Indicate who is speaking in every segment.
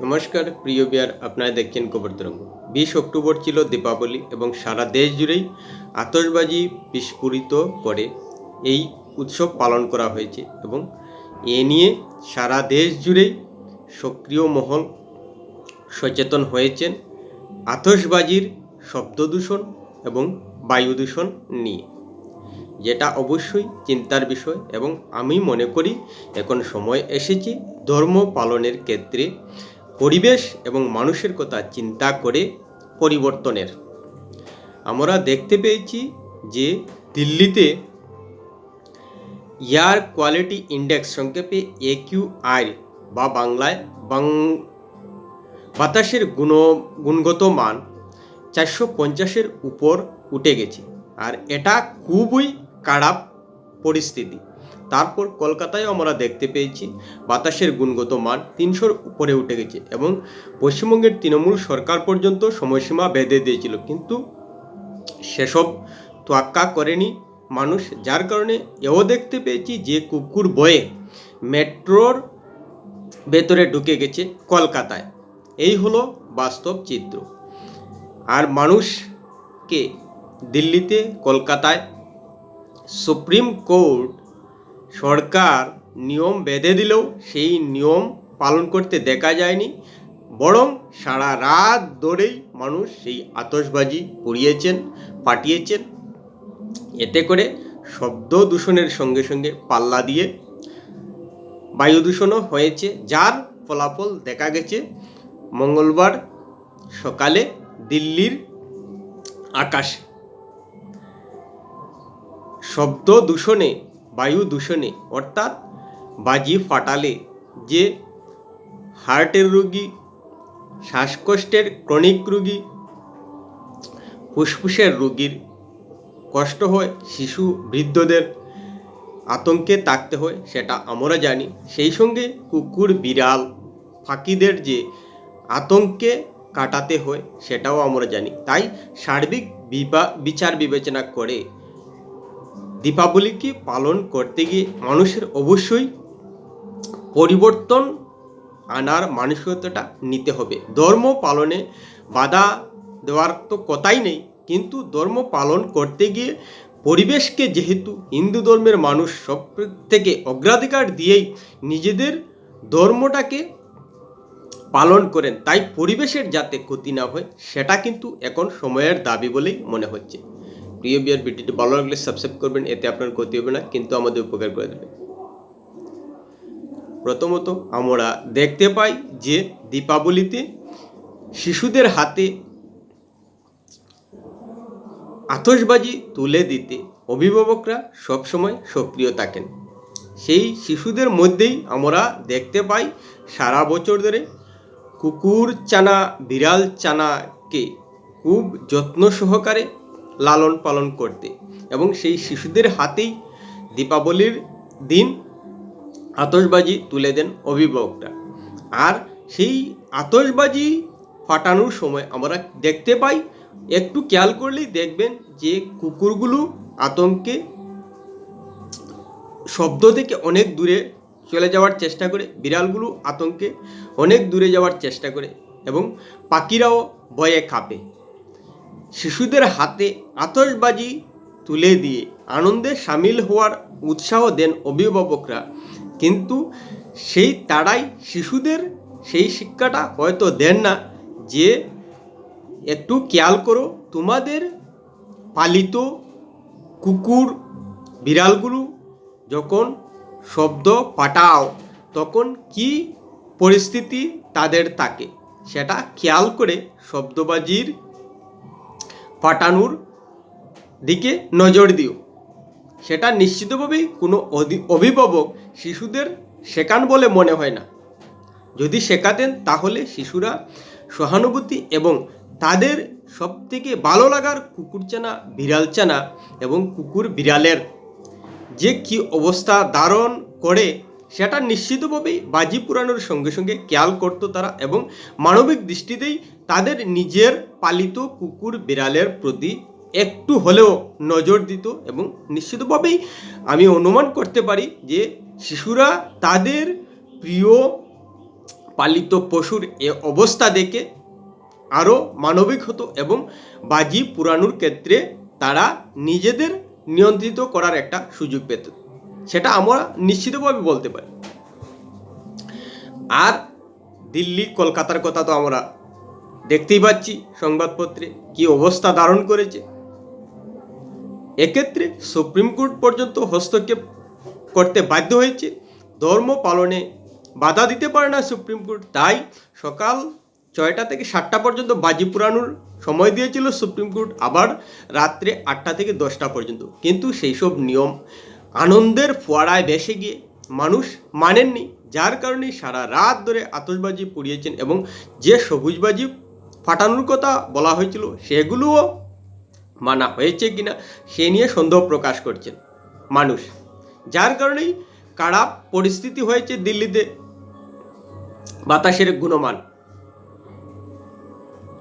Speaker 1: নমস্কার, প্রিয় বিয়ার, আপনারা দেখছেন খবর তরঙ্গ বিশ অক্টোবর ছিল দীপাবলি এবং সারা দেশ জুড়েই আতশবাজি বিস্ফোরিত করে এই উৎসব পালন করা হয়েছে এবং এ নিয়ে সারা দেশ জুড়েই সক্রিয় মহল সচেতন হয়েছেন আতশবাজির শব্দ দূষণ এবং বায়ু দূষণ নিয়ে। যেটা অবশ্যই চিন্তার বিষয় এবং আমি মনে করি এখন সময় এসেছে ধর্ম পালনের ক্ষেত্রে পরিবেশ এবং মানুষের কথা চিন্তা করে পরিবর্তনের। আমরা দেখতে পেয়েছি যে দিল্লিতে এয়ার কোয়ালিটি ইন্ডেক্স সংক্ষেপে এ কিউ আই বা বাংলায় বাং বাতাসের গুণ গুণগত মান চারশো পঞ্চাশের উপর উঠে গেছে। আর এটা খুবই খারাপ পরিস্থিতি। তারপর কলকাতায় আমরা দেখতে পেয়েছি। বাতাসের গুণগত মান তিনশোর উপরে উঠে গেছে এবং পশ্চিমবঙ্গের তৃণমূল সরকার পর্যন্ত সময়সীমা বেঁধে দিয়েছিল। কিন্তু সেসব তোয়াক্কা করেনি মানুষ, যার কারণে এও দেখতে পেয়েছি যে কুকুর বয়ে মেট্রোর ভেতরে ঢুকে গেছে কলকাতায়। এই হলো বাস্তব চিত্র। আর মানুষকে দিল্লিতে, কলকাতায় সুপ্রিম কোর্ট সরকার নিয়ম বেঁধে দিলেও সেই নিয়ম পালন করতে দেখা যায়নি, বরং সারা রাত ধরেই মানুষ সেই আতশবাজি পুড়িয়েছেন পাঠিয়েছেন এতে করে শব্দ দূষণের সঙ্গে সঙ্গে পাল্লা দিয়ে বায়ু দূষণও হয়েছে, যার ফলাফল দেখা গেছে মঙ্গলবার সকালে দিল্লির আকাশে। শব্দ দূষণে বায়ু দূষণে, অর্থাৎ বাজি ফাটালে যে হার্টের রোগী, শ্বাসকষ্টের ক্রনিক রোগী, ফুসফুসের রোগীর কষ্ট হয়, শিশু, বৃদ্ধদের আতঙ্কে থাকতে হয়, সেটা আমরা জানি। সেই সঙ্গে কুকুর, বিড়াল, ফাঁকিদের যে আতঙ্কে কাটাতে হয়, সেটাও আমরা জানি। তাই সার্বিক বিচার বিবেচনা করে দীপাবলিকে পালন করতে গিয়ে মানুষের অবশ্যই পরিবর্তন আনার মানসিকতাটা নিতে হবে। ধর্ম পালনে বাধা দেওয়ার তো কথাই নেই, কিন্তু ধর্ম পালন করতে গিয়ে পরিবেশকে যেহেতু হিন্দু ধর্মের মানুষ সব থেকে অগ্রাধিকার দিয়েই নিজেদের ধর্মটাকে পালন করেন, তাই পরিবেশের যাতে ক্ষতি না হয়, সেটা কিন্তু এখন সময়ের দাবি বলেই মনে হচ্ছে। প্রিয় বিয়ার ভিডিওটি ভালো লাগলে সাবস্ক্রাইব করবেন, এতে আপনার ক্ষতি হবে না, কিন্তু আমাদের উপকার করে দেবে। প্রথমত, আমরা দেখতে পাই যে দীপাবলিতে শিশুদের হাতে আতশবাজি তুলে দিতে অভিভাবকরা সবসময় সক্রিয় থাকেন। সেই শিশুদের মধ্যেই আমরা দেখতে পাই সারা বছর ধরে কুকুর চানা, বিড়াল চানাকে খুব যত্ন সহকারে লালন পালন করতে। এবং সেই শিশুদের হাতেই দীপাবলির দিন আতশবাজি তুলে দেন অভিভাবকরা। আর সেই আতশবাজি ফাটানোর সময় আমরা দেখতে পাই, একটু খেয়াল করলেই দেখবেন যে কুকুরগুলো আতঙ্কে শব্দ থেকে অনেক দূরে চলে যাওয়ার চেষ্টা করে, বিড়ালগুলো আতঙ্কে অনেক দূরে যাওয়ার চেষ্টা করে এবং পাখিরাও ভয়ে কাঁপে। শিশুদের হাতে আতশবাজি তুলে দিয়ে আনন্দে সামিল হওয়ার উৎসাহ দেন অভিভাবকরা। কিন্তু সেই তারাই শিশুদের সেই শিক্ষাটা হয়তো দেন না যে, একটু খেয়াল করো, তোমাদের পালিত কুকুর, বিড়ালগুলো যখন শব্দ পাঠাও, তখন কি পরিস্থিতি তাদের থাকে? সেটা খেয়াল করে শব্দবাজির ফাটানোর দিকে নজর দিও। সেটা নিশ্চিতভাবেই কোনো অভিভাবক শিশুদের শেখান বলে মনে হয় না। যদি শেখাতেন তাহলে শিশুরা সহানুভূতি এবং তাদের সবথেকে ভালো লাগার কুকুর চানা, বিড়াল চানা এবং কুকুর বিড়ালের যে কি অবস্থা ধারণ করে সেটা নিশ্চিতভাবেই বাজি পুরানোর সঙ্গে সঙ্গে খেয়াল করতো তারা এবং মানবিক দৃষ্টিতেই তাদের নিজের পালিত কুকুর বিড়ালের প্রতি একটু হলেও নজর দিত এবং নিশ্চিতভাবেই আমি অনুমান করতে পারি যে শিশুরা তাদের প্রিয় পালিত পশুর এ অবস্থা দেখে আরও মানবিক হতো এবং বাজি পুরানোর ক্ষেত্রে তারা নিজেদের নিয়ন্ত্রিত করার একটা সুযোগ পেত। সেটা আমরা নিশ্চিতভাবে বলতে পারি। আর দিল্লি, কলকাতার কথা তো আমরা দেখতেই পাচ্ছি সংবাদপত্রে, কি অবস্থা ধারণ করেছে। এক্ষেত্রে সুপ্রিম কোর্ট পর্যন্ত হস্তক্ষেপ করতে বাধ্য হয়েছে। ধর্ম পালনে বাধা দিতে পারে না সুপ্রিম কোর্ট। তাই সকাল ছয়টা থেকে সাতটা পর্যন্ত বাজি পুরানোর সময় দিয়েছিল সুপ্রিম কোর্ট, আবার রাত্রে আটটা থেকে দশটা পর্যন্ত। কিন্তু সেই সব নিয়ম আনন্দের ফোয়ারায় ভেসে গিয়ে মানুষ মানেননি। যার কারণে সারা রাত ধরে আতশবাজি পুড়িয়েছেন এবং যে সবুজবাজি ফাটানোর কথা বলা হয়েছিল, সেগুলোও মানা হয়েছে কিনা, সে নিয়ে সন্দেহ প্রকাশ করছেন মানুষ। যার কারণেই খারাপ পরিস্থিতি হয়েছে দিল্লিতে। বাতাসের গুণমান।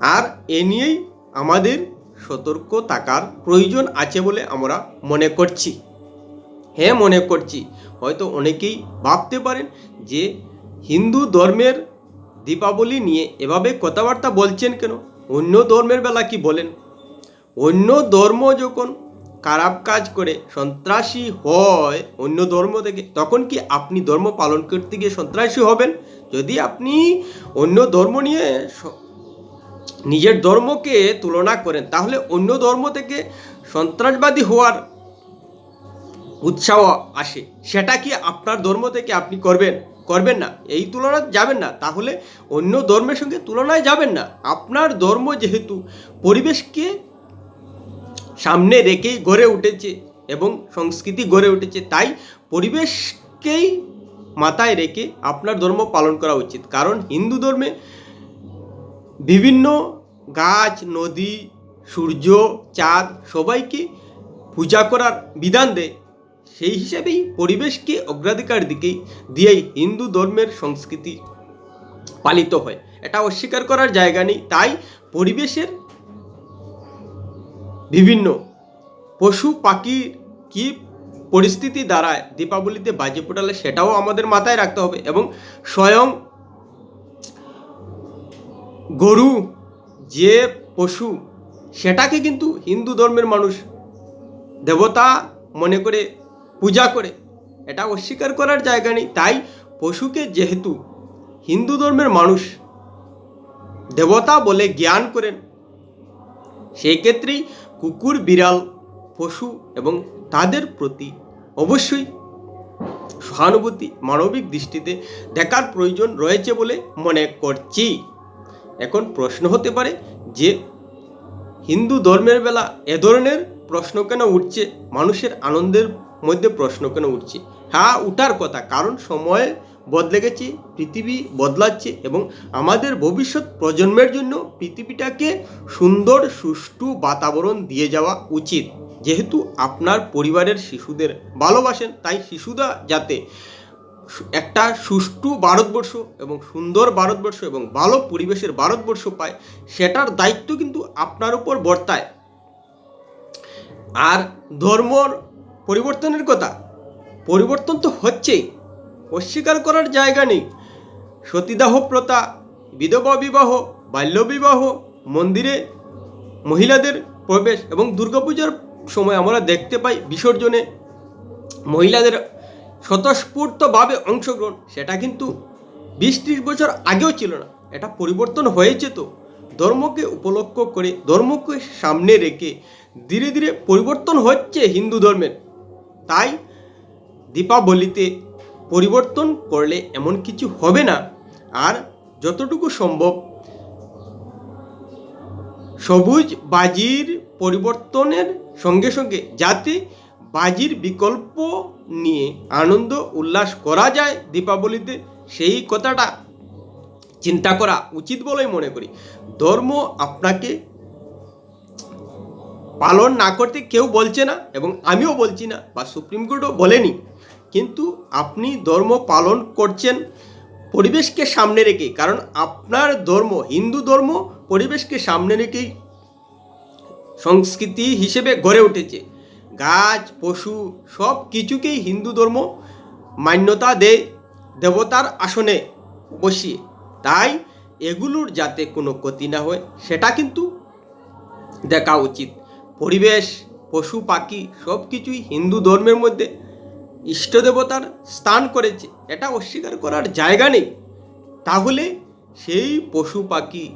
Speaker 1: আর এ নিয়েই আমাদের সতর্ক থাকার প্রয়োজন আছে বলে আমরা মনে করছি। হ্যাঁ মনে করছি। হয়তো অনেকেই ভাবতে পারেন যে হিন্দু ধর্মের দীপাবলি নিয়ে এভাবে কথাবার্তা বলছেন কেন? অন্য ধর্মের বেলা কি বলেন? অন্য ধর্ম যখন খারাপ কাজ করে, সন্ত্রাসী হয় অন্য ধর্ম থেকে, তখন কি আপনি ধর্ম পালন করতে গিয়ে সন্ত্রাসী হবেন? যদি আপনি অন্য ধর্ম নিয়ে নিজের ধর্মকে তুলনা করেন, তাহলে অন্য ধর্ম থেকে সন্ত্রাসবাদী হওয়ার উৎসাহ আসে। সেটা কি আপনার ধর্ম থেকে আপনি করবেন? করবেন না। এই তুলনা যাবেন না। তাহলে অন্য ধর্মের সঙ্গে তুলনায় যাবেন না। আপনার ধর্ম যেহেতু পরিবেশকে সামনে রেখেই গড়ে উঠেছে এবং সংস্কৃতি গড়ে উঠেছে, তাই পরিবেশকেই মাথায় রেখে আপনার ধর্ম পালন করা উচিত। কারণ হিন্দু ধর্মে বিভিন্ন গাছ, নদী, সূর্য, চাঁদ সবাইকে পূজা করার বিধান দেয়। সেই হিসাবেই পরিবেশকে অগ্রাধিকার দিকেই, দিয়েই হিন্দু ধর্মের সংস্কৃতি পালিত হয়। এটা অস্বীকার করার জায়গা নেই। তাই পরিবেশের বিভিন্ন পশু পাখির কি পরিস্থিতি দাঁড়ায় দীপাবলিতে বাজি ফোটালে সেটাও আমাদের মাথায় রাখতে হবে এবং স্বয়ং গরু, যে পশু, সেটাকে কিন্তু হিন্দু ধর্মের মানুষ দেবতা মনে করে পূজা করে। এটা অস্বীকার করার জায়গা নেই। তাই পশুকে যেহেতু হিন্দু ধর্মের মানুষ, দেবতা বলে জ্ঞান করেন, সেই ক্ষেত্রেই কুকুর, বিড়াল, পশু এবং তাদের প্রতি অবশ্যই সহানুভূতি, মানবিক দৃষ্টিতে দেখার প্রয়োজন রয়েছে বলে মনে করছি। এখন প্রশ্ন হতে পারে যে, হিন্দু ধর্মের বেলা এ ধরনের প্রশ্ন কেন উঠছে? মানুষের আনন্দের মধ্যে প্রশ্ন কেন উঠছে? হ্যাঁ উঠার কথা। কারণ সময় বদলে গেছে পৃথিবী বদলাচ্ছে এবং আমাদের ভবিষ্যৎ প্রজন্মের জন্য পৃথিবীটাকে সুন্দর, সুষ্ঠু বাতাবরণ দিয়ে যাওয়া উচিত। যেহেতু আপনার পরিবারের শিশুদের ভালোবাসেন, তাই শিশুরা যাতে একটা সুষ্ঠু ভারতবর্ষ এবং সুন্দর ভারতবর্ষ এবং ভালো পরিবেশের ভারতবর্ষ পায়, সেটার দায়িত্ব কিন্তু আপনার উপর বর্তায়। আর ধর্মর পরিবর্তনের কথা। পরিবর্তন তো হচ্ছেই। অস্বীকার করার জায়গা নেই। সতীদাহ প্রথা, বিধবা বিবাহ বাল্যবিবাহ মন্দিরে মহিলাদের প্রবেশ এবং দুর্গাপূজার সময় আমরা দেখতে পাই বিসর্জনে মহিলাদের স্বতঃস্ফূর্তভাবে অংশগ্রহণ। সেটা কিন্তু বিশ ত্রিশ বছর আগেও ছিল না। এটা পরিবর্তন হয়েছে তো। ধর্মকে উপলক্ষ করে, ধর্মকে সামনে রেখে ধীরে ধীরে পরিবর্তন হচ্ছে হিন্দু ধর্মের। তাই দীপাবলিতে পরিবর্তন করলে এমন কিছু হবে না। আর যতটুকু সম্ভব সবুজ বাজির পরিবর্তনের সঙ্গে সঙ্গে যাতে বাজির বিকল্প নিয়ে আনন্দ উল্লাস করা যায় দীপাবলিতে, সেই কথাটা চিন্তা করা উচিত বলেই মনে করি। ধর্ম আপনাকে পালন না করতে কেউ বলছে না এবং আমিও বলছি না বা সুপ্রিম কোর্টও বলেনি। কিন্তু আপনি ধর্ম পালন করছেন পরিবেশকে সামনে রেখে, কারণ আপনার ধর্ম, হিন্দু ধর্ম পরিবেশকে সামনে রেখেই সংস্কৃতি হিসেবে গড়ে উঠেছে। গাছ, পশু সব কিছুকেই হিন্দু ধর্ম মান্যতা দেয়, দেবতার আসনে বসিয়ে। তাই এগুলোর যাতে কোনো ক্ষতি না হয়, সেটা কিন্তু দেখা উচিত। পরিবেশ, পশু, পাখি সব কিছুই হিন্দু ধর্মের মধ্যে ইষ্ট দেবতার স্থান করেছে। এটা অস্বীকার করার জায়গা নেই। তাহলে সেই পশু, পাখি,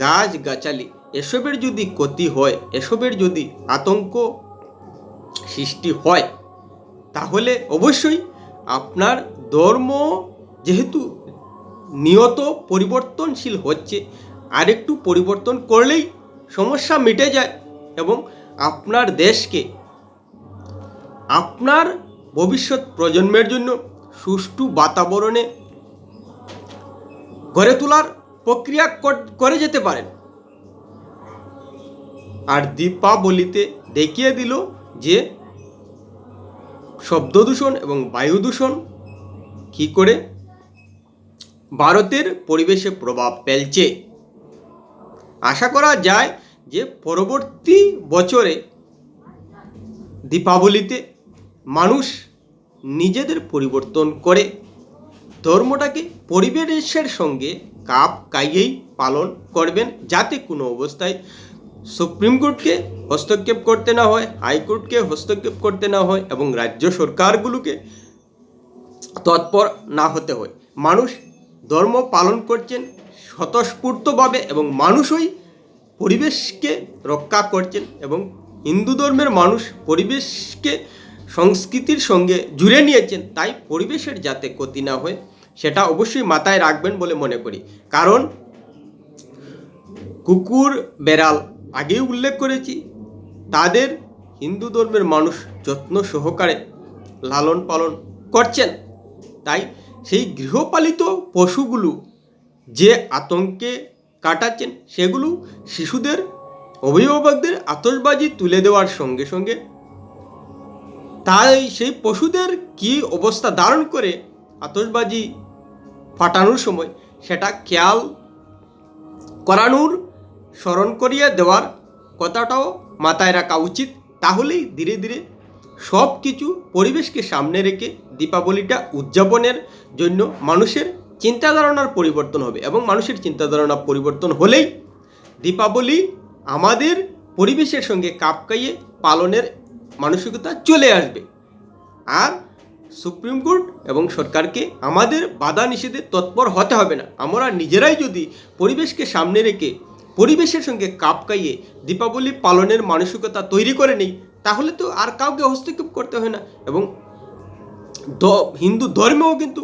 Speaker 1: গাছ, গাছালি এসবের যদি ক্ষতি হয়, এসবের যদি আতঙ্ক সৃষ্টি হয়, তাহলে অবশ্যই আপনার ধর্ম যেহেতু নিয়ত পরিবর্তনশীল হচ্ছে, আরেকটু পরিবর্তন করলেই সমস্যা মিটে যায় এবং আপনার দেশকে, আপনার ভবিষ্যৎ প্রজন্মের জন্য সুষ্ঠু বাতাবরণে গড়ে তোলার প্রক্রিয়া কর- যেতে পারেন। আর দীপাবলিতে দেখিয়ে দিল যে শব্দ দূষণ এবং বায়ু দূষণ কী করে ভারতের পরিবেশে প্রভাব ফেলছে। আশা করা যায় যে পরবর্তী বছরে দীপাবলিতে মানুষ নিজেদের পরিবর্তন করে, ধর্মটাকে পরিবেশের সঙ্গে কাপ কাইয়েই পালন করবেন যাতে কোনো অবস্থায় সুপ্রিম কোর্টকে হস্তক্ষেপ করতে না হয়, হাইকোর্টকে হস্তক্ষেপ করতে না হয় এবং রাজ্য সরকারগুলোকে তৎপর না হতে হয়। মানুষ ধর্ম পালন করছেন স্বতঃস্ফূর্তভাবে এবং মানুষই পরিবেশকে রক্ষা করছেন এবং হিন্দু ধর্মের মানুষ পরিবেশকে, সংস্কৃতির সঙ্গে জুড়ে নিয়েছেন, তাই পরিবেশের যাতে ক্ষতি না হয়, সেটা অবশ্যই মাথায় রাখবেন বলে মনে করি। কারণ, কুকুর, বেড়াল, আগেই উল্লেখ করেছি, তাদের হিন্দু ধর্মের মানুষ যত্ন সহকারে লালন পালন করছেন। তাই সেই গৃহপালিত পশুগুলো যে আতঙ্কে কাটাচ্ছেন, সেগুলো শিশুদের অভিভাবকদের আতসবাজি তুলে দেওয়ার সঙ্গে সঙ্গে। তাই সেই পশুদের কি অবস্থা ধারণ করে আতসবাজি ফাটানোর সময় সেটা খেয়াল করানোর, স্মরণ করিয়ে দেওয়ার কথাটাও মাথায় রাখা উচিত। তাহলেই ধীরে ধীরে সব কিছু পরিবেশকে সামনে রেখে দীপাবলিটা উদযাপনের জন্য মানুষের চিন্তা ধারণার পরিবর্তন হবে এবং মানুষের চিন্তা ধারণা পরিবর্তন হলেই দীপাবলি আমাদের পরিবেশের সঙ্গে কাপ খাইয়ে পালনের মানসিকতা চলে আসবে। আর সুপ্রিম কোর্ট এবং সরকারকে আমাদের বাধা নিষেধে তৎপর হতে হবে না। আমরা নিজেরাই যদি পরিবেশকে সামনে রেখে পরিবেশের সঙ্গে কাপ খাইয়ে দীপাবলি পালনের মানসিকতা তৈরি করে নেই, তাহলে তো আর কাউকে হস্তক্ষেপ করতে হয় না। এবং হিন্দু ধর্মেও কিন্তু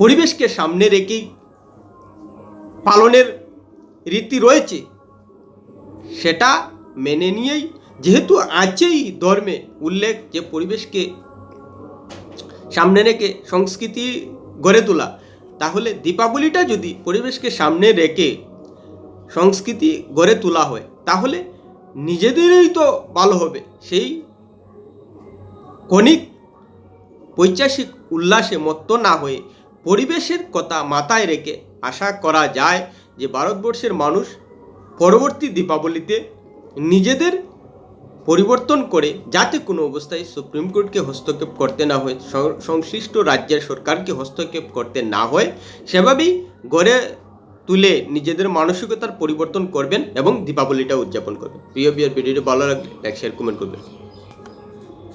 Speaker 1: পরিবেশকে সামনে রেখেই পালনের রীতি রয়েছে, সেটা মেনে নিয়েই যেহেতু আছেই ধর্মে, উল্লেখ যে পরিবেশকে সামনে রেখে সংস্কৃতি গড়ে তোলা, তাহলে দীপাবলিটা যদি পরিবেশকে সামনে রেখে সংস্কৃতি গড়ে তোলা হয়, তাহলে নিজেদেরই তো ভালো হবে। সেই কণিক পৈচাসিক উল্লাসে মত্ত না হয়ে পরিবেশের কথা মাথায় রেখে আশা করা যায় যে ভারতবর্ষের মানুষ পরবর্তী দীপাবলিতে নিজেদের পরিবর্তন করে যাতে কোনো অবস্থায় সুপ্রিম কোর্টকে হস্তক্ষেপ করতে না হয় সংশ্লিষ্ট রাজ্যের সরকারকে হস্তক্ষেপ করতে না হয়, সেভাবেই গড়ে তুলে নিজেদের মানসিকতার পরিবর্তন করবেন এবং দীপাবলিটা উদযাপন করবেন। প্রিয় বিয়ার ভিডিওটি ভালো লাগলে লাইক শেয়ার কমেন্ট করবেন।